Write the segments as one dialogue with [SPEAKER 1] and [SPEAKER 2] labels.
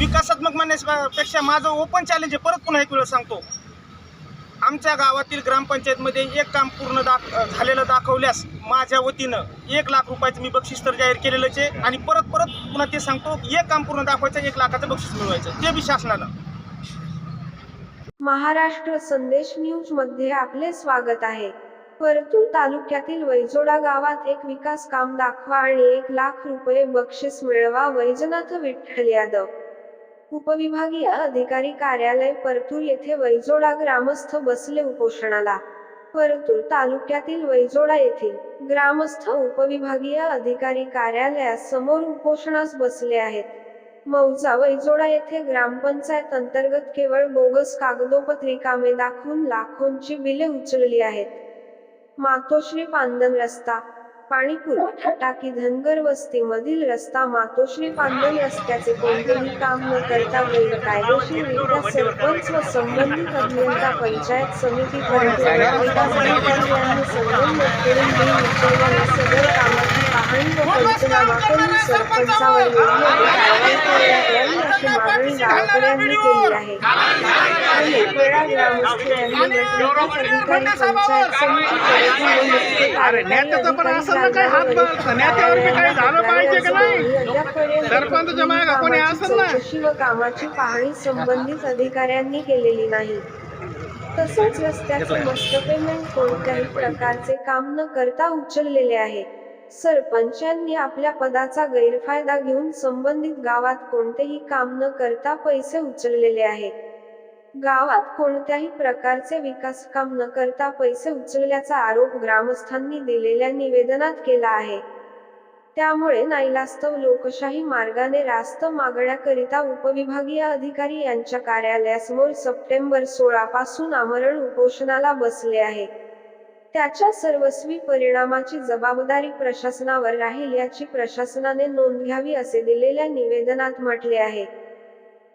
[SPEAKER 1] विकासात्मक म्हणण्यापेक्षा माझं ओपन चॅलेंज आहे. परत पुन्हा एक वेळ सांगतो. आमच्या गावातील ग्रामपंचायतमध्ये एक काम पूर्ण दाख झालेलं दाखवल्यास माझ्या वतीनं एक लाख रुपयाचं मी बक्षीस तर जाहीर केलेलंच आहे. आणि परत परत पुन्हा ते सांगतो एक काम पूर्ण दाखवायचं एक लाखाचं बक्षीस मिळवायचं. ते बी शासनानं
[SPEAKER 2] महाराष्ट्र संदेश न्यूजमध्ये आपले स्वागत आहे. परतूर तालुक्यातील वैजोडा गावात एक विकास काम दाखवा आणि एक लाख रुपये बक्षीस मिळवा. वैजनाथ विठ्ठल यादव. उपविभागीय अधिकारी कार्यालय परतूर येथे वैजोडा ग्रामस्थ बसले उपोषणाला. परतूर तालुक्यातील वैजोडा येथील ग्रामस्थ उपविभागीय अधिकारी कार्यालयासमोर उपोषणास बसले आहेत. मौजा वैजोडा येथे ग्रामपंचायत अंतर्गत केवळ बोगस कागदोपत्री कामे दाखवून लाखोंची बिले उचलली आहेत. मातोश्री पांदन रस्ता पाणीपूर टाकी धनगर वस्तीमधील रस्ता मातोश्री पांदन रस्त्याचे कोणतेही काम न करता गैरकायदेशीररित्या सरपंच व संबंधित अभियंता पंचायत समिती सदर कामाची पाहणी व पंचनामा करून सरपंचावर योग्य कारवाई करण्यात यावी अशी मागणी गावकऱ्यांनी केली आहे पंचायत समिती व कामाची पाहणी संबंधित अधिकाऱ्यांनी केलेली नाही. तसेच रस्त्याचे मस्त पेमेंट कोणत्याही प्रकारचे काम न करता उचललेले आहे सरपंचांनी आपल्या पदाचा गैरफायदा घेऊन संबंधित गावात कोणतेही काम न करता पैसे उचललेले आहेत. गावात कोणत्याही प्रकारचे विकास काम न करता पैसे उचलल्याचा आरोप ग्रामस्थांनी दिलेल्या निवेदनात केला आहे. त्यामुळे नाईलास्तव लोकशाही मार्गाने रास्त मागण्याकरिता उपविभागीय अधिकारी यांच्या कार्यालयासमोर सप्टेंबर सोळा पासून आमरण उपोषणाला बसले आहे. त्याच्या सर्वस्वी परिणामाची जबाबदारी प्रशासनावर राहील याची प्रशासनाने नोंद घ्यावी असे दिलेल्या निवेदनात म्हटले आहे.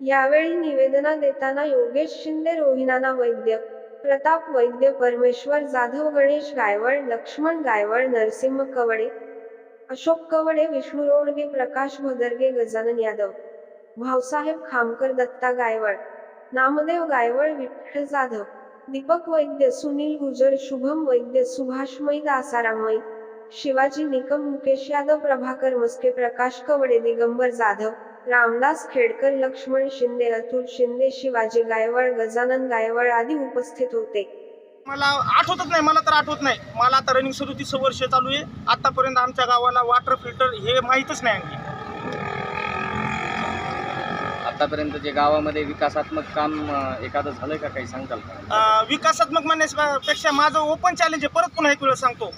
[SPEAKER 2] यावेळी निवेदना देताना योगेश शिंदे रोहिणाना वैद्य प्रताप वैद्य परमेश्वर जाधव गणेश गायवळ लक्ष्मण गायवळ नरसिंह कवडे अशोक कवडे विष्णू रोडगे प्रकाश भदरगे गजानन यादव भाऊसाहेब खामकर दत्ता गायवळ नामदेव गायवळ विठ्ठल जाधव दीपक वैद्य सुनील गुजर शुभम वैद्य सुभाष मैद आसाराम मैद शिवाजी निकम मुकेश यादव प्रभाकर मस्के प्रकाश कवडे दिगंबर जाधव रामदास खेडकर लक्ष्मण शिंदे अतुल शिंदे शिवाजी गायवळ गजानन गायवळ आदी उपस्थित होते.
[SPEAKER 1] मला आठवतच नाही मला तर आठवत नाही. मला आता रनिंग सदोतीस वर्ष चालू आहे. आतापर्यंत आमच्या गावाला वॉटर फिल्टर हे माहीतच नाही आणखी.
[SPEAKER 3] आतापर्यंत जे गावामध्ये विकासात्मक काम एखादं झालंय का काही सांगताल का?
[SPEAKER 1] विकासात्मक म्हणण्यापेक्षा माझं ओपन चॅलेंज आहे. परत पुन्हा एक वेळ सांगतो.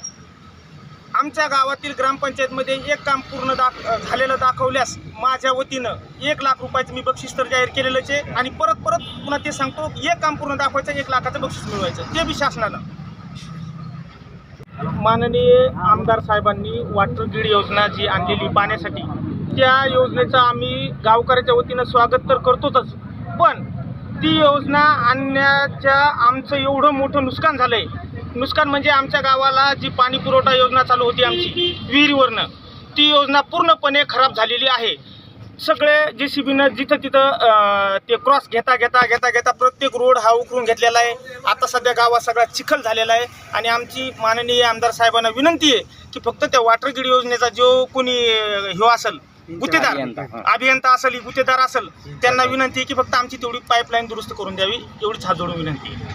[SPEAKER 1] आमच्या गावातील ग्रामपंचायतमध्ये एक काम पूर्ण दाख झालेलं दाखवल्यास माझ्या वतीनं एक लाख रुपयाचं मी बक्षीस तर जाहीर केलेलंच आहे. आणि परत परत पुन्हा ते सांगतो एक काम पूर्ण दाखवायचं एक लाखाचं बक्षीस मिळवायचं. ते बी शासनानं माननीय आमदार साहेबांनी वॉटर ग्रीड योजना जी आणलेली पाण्यासाठी त्या योजनेचं आम्ही गावकऱ्याच्या वतीनं स्वागत तर करतोच पण ती योजना आणण्याच्या आमचं एवढं मोठं नुकसान झालं आहे नुकसान म्हणजे आमच्या गावाला जी पाणी पुरवठा योजना चालू होती आमची विहिरीवरनं ती योजना पूर्णपणे खराब झालेली आहे. सगळे जे सी बीनं जिथं तिथं ते क्रॉस घेता घेता घेता घेता प्रत्येक रोड हा उकरून घेतलेला आहे. आता सध्या गावात सगळा चिखल झालेला आहे आणि आमची माननीय आमदार साहेबांना विनंती आहे की फक्त त्या वॉटर ग्रीड योजनेचा जो कोणी अं, ह्यो असेल गुत्तेदार.
[SPEAKER 3] अभियंता,
[SPEAKER 1] असेल गुत्तेदार असेल त्यांना विनंती आहे की फक्त आमची तेवढी पाईपलाईन दुरुस्त करून द्यावी एवढीच हात जोडून विनंती आहे.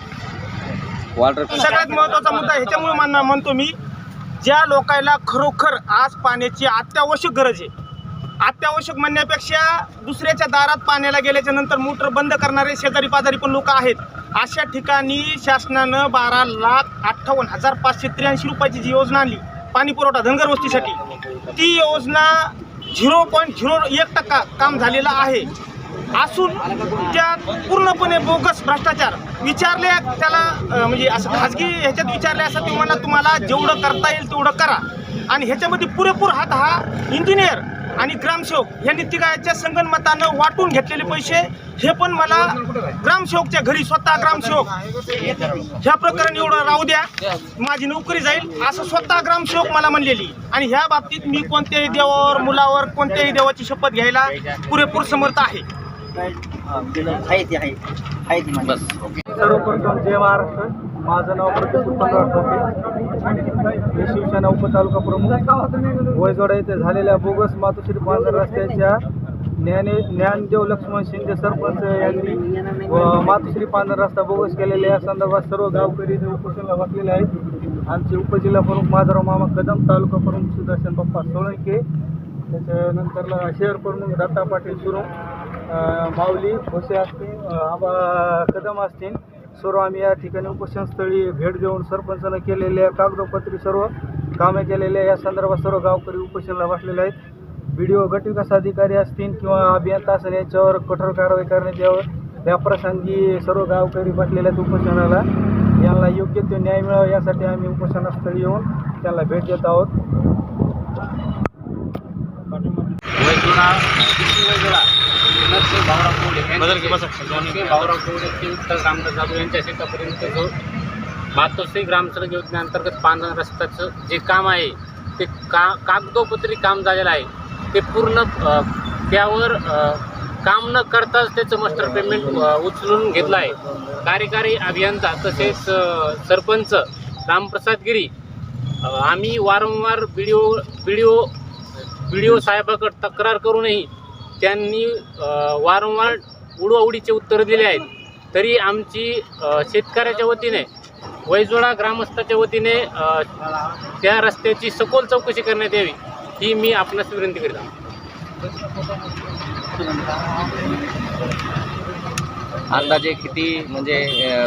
[SPEAKER 1] सगळ्यात महत्त्वाचा मुद्दा ह्याच्यामुळे म्हणतो मी ज्या लोकांना खरोखर आज पाण्याची अत्यावश्यक गरज आहे अत्यावश्यक म्हणण्यापेक्षा दुसऱ्याच्या दारात पाण्याला गेल्याच्यानंतर मोटर बंद करणारे शेजारी पाजारी पण लोक आहेत. अशा ठिकाणी शासनानं बारा लाख अठ्ठावन्न हजार पाचशे त्र्याऐंशी रुपयाची जी योजना आणली पाणी पुरवठा धनगर वस्तीसाठी ती योजना झिरो पॉईंट झिरो एक टक्का काम झालेलं आहे. असून त्यात पूर्णपणे बोगस भ्रष्टाचार विचारले त्याला म्हणजे असं खाजगी ह्याच्यात विचारले असं ते म्हणा तुम्हाला जेवढं करता येईल तेवढं करा. आणि ह्याच्यामध्ये पुरेपूर हात हा इंजिनियर आणि ग्रामसेवक यांनी तिघाच्या संगनमतानं वाटून घेतलेले पैसे हे पण मला ग्रामसेवकच्या घरी स्वतः ग्रामसेवक. ह्या प्रकरण एवढं राहू द्या माझी नोकरी जाईल असं स्वतः ग्रामसेवक मला म्हणलेली. आणि ह्या बाबतीत मी कोणत्याही देवावर मुलावर कोणत्याही देवाची शपथ घ्यायला पुरेपूर समर्थ आहे.
[SPEAKER 4] काय आहे ते आहे आहे ती
[SPEAKER 3] बस ओके
[SPEAKER 5] सर्वप्रथम जय महाराष्ट्र. माझं नाव ठोके मी शिवसेना उपतालुका प्रमुख वयजोडा येथे झालेल्या बोगस मातोश्री पांढर रस्त्याच्या ज्ञाने ज्ञानदेव लक्ष्मण शिंदे सरपंच यांनी व मातोश्री पांढर रस्ता बोगस केलेल्या या संदर्भात सर्व गावकरी उपोषणला वाकलेले आहेत. आमचे उपजिल्हा प्रमुख माधवराव मामा कदम तालुका प्रमुख सुदर्शन बाप्पा सोळंके त्याच्यानंतरला शहर प्रमुख दत्ता पाटील सुरू माऊली भोसे असतील आबा कदम असतील. सर्व आम्ही या ठिकाणी उपोषणस्थळी भेट देऊन सरपंचानं केलेल्या कागदोपत्री सर्व कामे केलेल्या या संदर्भात सर्व गावकरी उपोषणाला बसलेले आहेत. बी डी ओ गटविकास अधिकारी असतील किंवा अभियंता असेल याच्यावर कठोर कारवाई करण्यात यावं. या प्रसंगी सर्व गावकरी बसलेल्या आहेत उपोषणाला यांना योग्य ते न्याय मिळावा यासाठी आम्ही उपोषणास्थळी येऊन त्यांना भेट देत आहोत.
[SPEAKER 6] वैजुळा वैजुळा नरसिंह भाऊराव नरसिंह भाऊराव कोल्हे उत्तर रामदास जाधव यांच्या शेतापर्यंत जो मातोश्री ग्रामसडक योजनेअंतर्गत पांढरा रस्त्याचं जे काम आहे ते का कागदोपत्री काम झालेलं आहे. ते पूर्ण त्यावर काम न करताच त्याचं मास्टर पेमेंट उचलून घेतलं आहे कार्यकारी अभियंता तसेच सरपंच रामप्रसाद गिरी आम्ही वारंवार B D O B D O साहेबाकडे तक्रार करूनही त्यांनी वारंवार उडवाउडीचे उत्तर दिले आहेत. तरी आमची शेतकऱ्याच्या वतीने वैजोडा ग्रामस्थाच्या वतीने त्या रस्त्याची सखोल चौकशी करण्यात यावी ही मी आपणास विनंती करीत आहे.
[SPEAKER 3] अंदाजे किती म्हणजे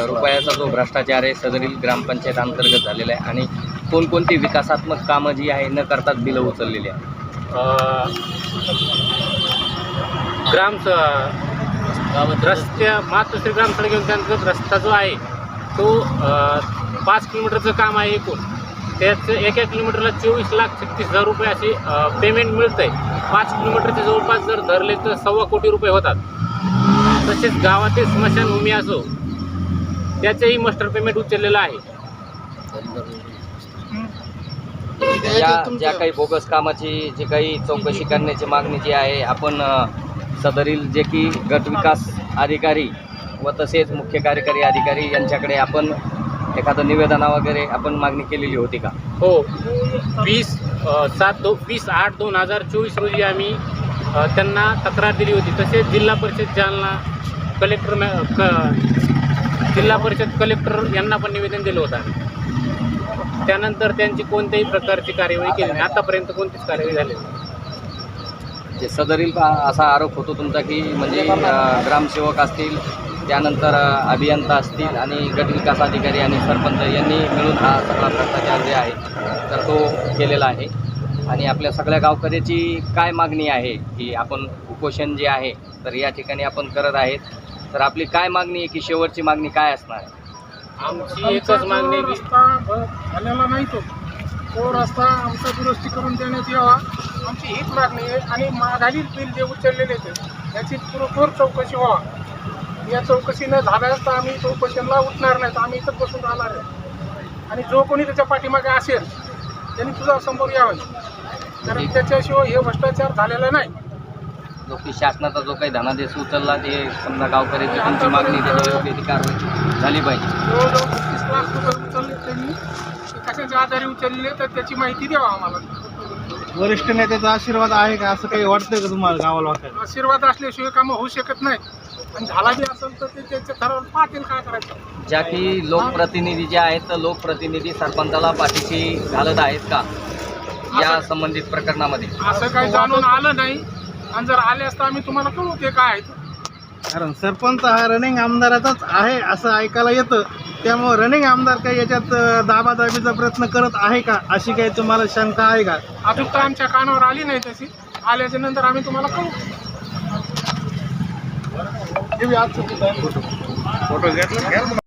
[SPEAKER 3] रुपयाचा जो भ्रष्टाचार आहे सदरील ग्रामपंचायत अंतर्गत झालेला आहे आणि कोणकोणती विकासात्मक कामं जी आहे न करताच बिलं उचललेली आहे
[SPEAKER 6] ग्राम स- रस्त्या मातोश्री ग्राम सडक योजनेअंतर्गत रस्ता जो आहे तो अ, पाच किलोमीटरचं काम आहे एकूण. त्याचं एका किलोमीटरला चोवीस लाख छत्तीस हजार रुपये असे पेमेंट मिळतं आहे पाच किलोमीटरचे जवळपास जर धरले तर सव्वा कोटी रुपये होतात. तसेच गावातील स्मशानभूमी असो त्याचंही मास्टर पेमेंट उचललेलं आहे.
[SPEAKER 3] या ज्या काही बोगस कामाची जी काही चौकशी करण्याची मागणी जी आहे आपण सदरील जे की गटविकास अधिकारी व तसेच मुख्य कार्यकारी अधिकारी यांच्याकडे आपण एखादं निवेदना वगैरे आपण मागणी केलेली होती का?
[SPEAKER 6] हो. वीस सात दो वीस आठ दोन हजार चोवीस रोजी आम्ही त्यांना तक्रार दिली होती. तसेच जिल्हा परिषद जालना कलेक्टर मॅ क जिल्हा परिषद कलेक्टर यांना पण निवेदन दिलं होतं आम्ही. त्यानंतर त्यांची कोणत्याही प्रकारची कार्यवाही केली नाही. आतापर्यंत कोणतीच कार्यवाही झाली नाही.
[SPEAKER 3] जे सदरील असा आरोप होतो तुमचा की म्हणजे ग्रामसेवक असतील त्यानंतर अभियंता असतील आणि गटविकास अधिकारी आणि सरपंच यांनी मिळून हा सगळा भ्रष्टाचार जे आहे तर तो केलेला आहे. आणि आपल्या सगळ्या गावकऱ्याची काय मागणी आहे की आपण उपोषण जे आहे तर या ठिकाणी आपण करत आहेत. तर आपली काय मागणी आहे की शेवटची मागणी काय असणार? आहे
[SPEAKER 6] आमची एकच मागणी आहे की
[SPEAKER 7] रस्ता झालेला नाही तो. तो रस्ता आमचा दुरुस्ती करून देण्यात यावा. आमची हीच मागणी आहे आणि मागातील बिल जे उचललेले ते याची पुरेपूर चौकशी व्हावा. या चौकशी न झाल्यास तर आम्ही चौकशीला उठणार नाही तर आम्ही इथं बसून राहणार आहे. आणि जो कोणी त्याच्या पाठीमागे असेल त्यांनी तुझा समोर यावं. कारण त्याच्याशिवाय हे भ्रष्टाचार झालेला नाही.
[SPEAKER 3] जो की शासनाचा जो काही धनादेश उचलला ते समजा गावकऱ्याची तुमची मागणी त्याची योग्य ती कारवाई झाली पाहिजे.
[SPEAKER 7] जवळजवळ पस्तीस लाख रुपये उचलले त्यांनी ते कशाच्या आधारे उचलले तर त्याची माहिती द्यावा आम्हाला
[SPEAKER 5] वरिष्ठ नेत्याचा आशीर्वाद आहे का? असं काही वाटतंय का तुम्हाला गावाला वाटायला?
[SPEAKER 7] आशीर्वाद असल्याशिवाय कामं होऊ शकत नाहीत आणि झाला बी असेल तर ते त्याचे ठरवून पाहतील काय करायचं?
[SPEAKER 3] ज्या की लोकप्रतिनिधी जे आहेत तर लोकप्रतिनिधी सरपंचाला पाठीशी घालत आहेत का? या संबंधित प्रकरणामध्ये.
[SPEAKER 7] असं काही जाणून आलं नाही. आणि जर आले असता आम्ही तुम्हाला कळू ते काय आहे. ते.
[SPEAKER 5] कारण सरपंच हा रनिंग आमदाराचाच आहे असं ऐकायला येतं. त्यामुळे रनिंग आमदार काही याच्यात दाबादाबीचा प्रयत्न करत आहे का? अशी काही तुम्हाला शंका आहे का?
[SPEAKER 7] अजून तर आमच्या कानावर आली नाही तशी. आल्याच्यानंतर आम्ही तुम्हाला कळू चुकीचं आहे.